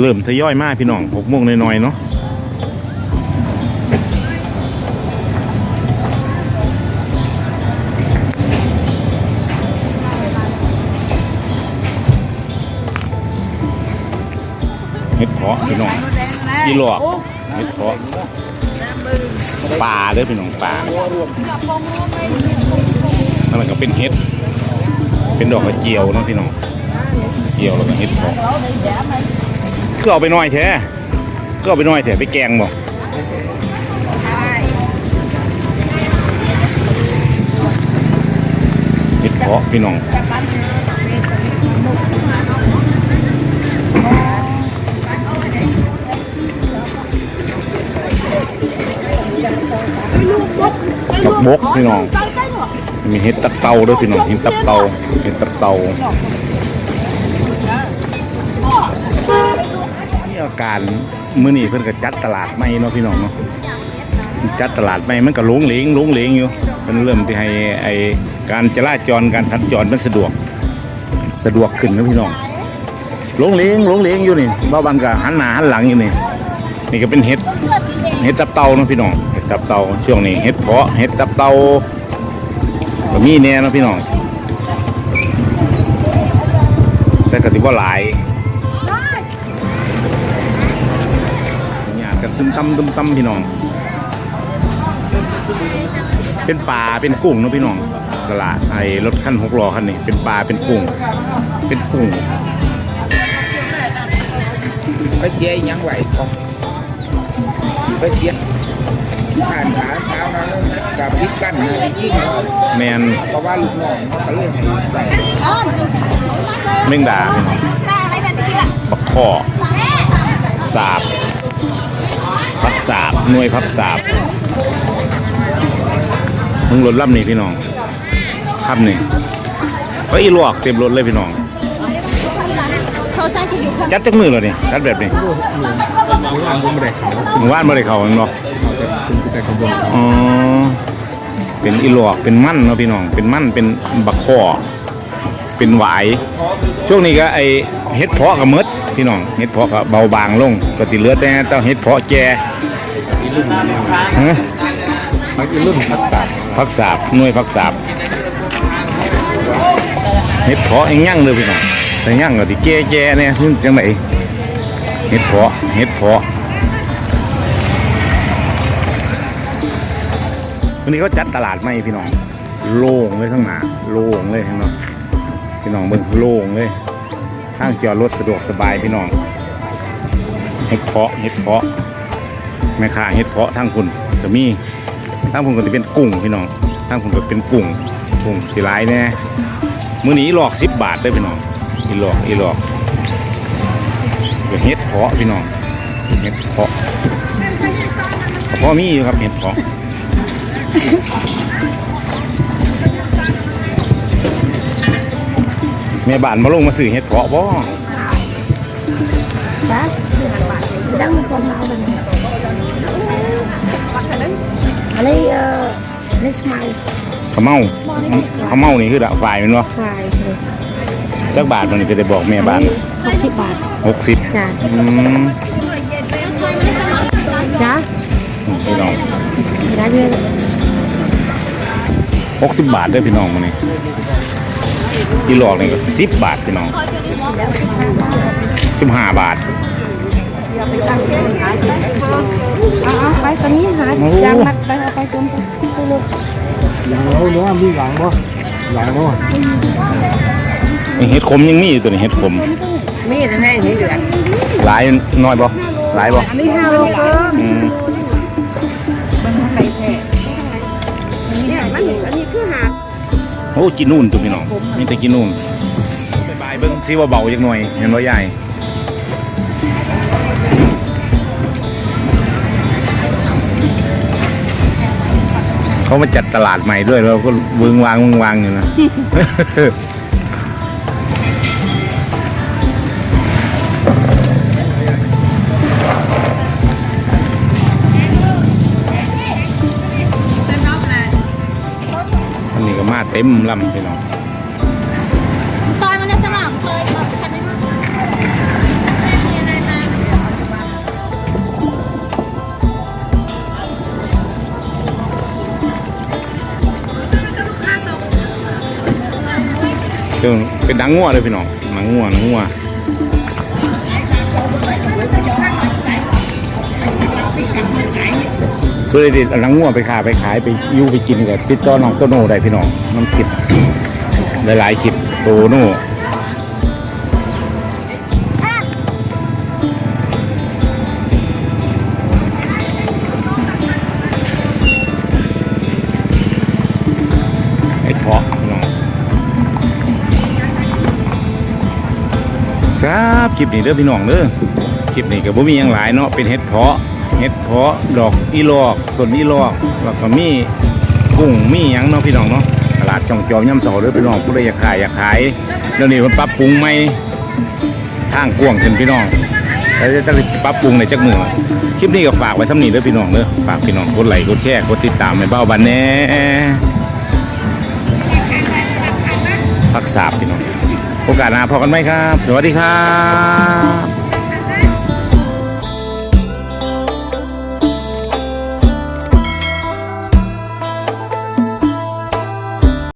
เริ่มทยอยมากพี่น้องหกโมงน่อยๆเนาะเห็ดเพาะพี่น้องกี่หลอกเห็ดเพาะปลาเด้อพี่น้องปลานั่นก็เป็นเห็ด เป็นดอกกระเจียวเนาะพี่น้องเจียวแล้วก็เห็ดเพาะ ก็เอาไปน่อยแท้ก็เอาไปน่อยแท้ไปแกงบ่เห็ดเพาะพี่น้องกับบกพี่น้อง มีเห็ดตับเตาด้วยพี่น้องเห็ดตับเตาเห็ดตับเตา การมื้อนี้เพิ่นก็จัดตลาดใหม่เนาะพี่น้องเนาะจัดตลาดใหม่มันก็หลงเหลงหลงเหลงอยู่มันเริ่มที่ให้ไอการจราจรการสัญจรมันสะดวก สะดวกขึ้นนะพี่น้องหลงเหลงหลงเหลงอยู่นี่บ้าบันก็หันหน้าหันหลังอยู่นี่นี่ก็เป็นเห็ดเห็ดตับเตาเนาะพี่น้องเห็ดตับเตาช่วงนี้เห็ดเพาะเห็ดตับเตาก็มีแน่เนาะพี่น้องแต่ก็ถือว่าหลาย กันตึมตำตึมตำพี่น้อง เป็นปลาเป็นกุ้งเนาะพี่น้องตลาดไอ้รถคันหกล้อคันนี้เป็นปลาเป็นกุ้ง เป็นกุ้งไปเสียอีหยังไหวของไปเสียผ่านขาเท้านั้นกับพิษกันนะยิ่งเนาะแมนเพราะว่าลูกน้องเขาเลยให้ใส่เม่งดาพี่น้องบักข้อสาบพัก สาบหน่วยพักสาบมึงรถล่ำนี่พี่น้องขับนี่ก็อีลวกเต็มรถเลยพี่น้องเขาจะอยู่ข้างจัดจักมือเลยนี่จัดแบบนี้วางบนเด็กเขาหมู่บ้านบ่ได้เขาแม่นบ่จะขึ้นไปข้างอ๋อเป็นอีลวกเป็นมั่นเนาะพี่น้อง เป็นมั่นเป็นบักข้อเป็นหวายช่วงนี้ก็ไอเฮ็ดเพาะกับมดพี่น้องเฮ็ดเพาะก็เบาบางลงก็ติเลือแต่เต้าเฮ็ดเพาะแก ฮะมันอีรุ่นพักษาบพักสาบหน่วยพักสาบเห็ดเพาะเองยั่งเลยพี่น้องแต่ยั่งก็ที่แก่แก่ๆเนี่ยนี่จังไหนเห็ดเพาะเห็ดเพาะวันนี้เขาจัดตลาดใหม่พี่น้อง โล่งเลยข้างหน้าโล่งเลยเห็นเนาะพี่น้องเบิ่งโล่งเลยทางจอดรถสะดวกสบายพี่น้องเห็ดเพาะเห็ดเพาะ แม่ค้าเห็ดเพาะทางคุณจะมีทางผมก็จะเป็นกุ้งพี่น้องทางผมก็เป็นกุ้งกุ้งสีลายแน่มือนี้หลอกสิบบาทได้พี่น้องอีหลอกอีหลอกเดี๋ยวเห็ดเพาะพี่น้องเห็ดเพาะกระเพาะมีอยู่ครับเห็ดเพาะแม่บ้านมาลงมาซื้อเห็ดเพาะบ่จ้ะดังคนเอาไปอ ไมล์ขาวเมาขาวเมานี่คือดะฝ่ายแมันบ่ขายเลยจักบาทมันนี่ก็ได้บอกแม่บ้านหกสิบบาทหกสิบจ้ะอืมจ้ะพี่น้องได้เลยหกสิบบาทเด้อพี่น้องมันนี่ที่หลอกนี่ก็สิบบาทพี่น้องสิบห้าบาท เอาเอาไปตอนนี้หาจางมัดไปเอาไปจนไปลยอย่างเราเนาะมีหลังบ่หลังบ่เห็ดขมยังมีอยู่ตัวนี้เห็ดขม มีแต่แม่งเหลือหลายน้อยบ่หลายบ่อันนี้ห้าโลเพิ่มอืมเนี่ยมันอันนี้คือหาโอ้กินนู่นตัวพี่น้องมีแต่กินนู่นบายบายเบิ่งสิว่าเบาจักหน่อยเห็นบ่าใหญ่ เขามาจัดตลาดใหม่ด้วยเราก็เวิงวางเวิงวางอยู่นะ อันนี้ก็มาเต็มลำไปเนาะ จนเป็นหนังงัวเลยพี่น้องหนังงัวหนังงัวก็เลยติดเอาหนังงัวไปขายไปขายไปยูไปกินกับติดต่อน้องโตโน่ได้พี่น้องมันคิดหลายๆคลิดโตโน่ คลิปนี้เด้อพี่น้องเด้อคลิปนี้ก็บ่มีหยังหลายเนาะเป็นเห็ดเพาะเห็ดเพาะดอกอีลอกต้นอีลอกแล้วก็มีกุ้งมีหยังเนาะพี่น้องเนาะตลาดช่องจอมย่ำเสาเด้อพี่น้องผู้ใดอยากขายอยากขายแล้วนี่มันปรับปรุงใหม่ทางกว้างขึ้นพี่น้องแล้วจะปรับปรุงในจักมือคลิปนี้ก็ฝากไว้ทำนี้เด้อพี่น้องเด้อฝากพี่น้องกดไลค์กดแชร์กดติดตามให้เบ้าบันแน่พักษาบพี่น้อง โอกาสหน้าพอกันไหมครับ สวัสดีครับ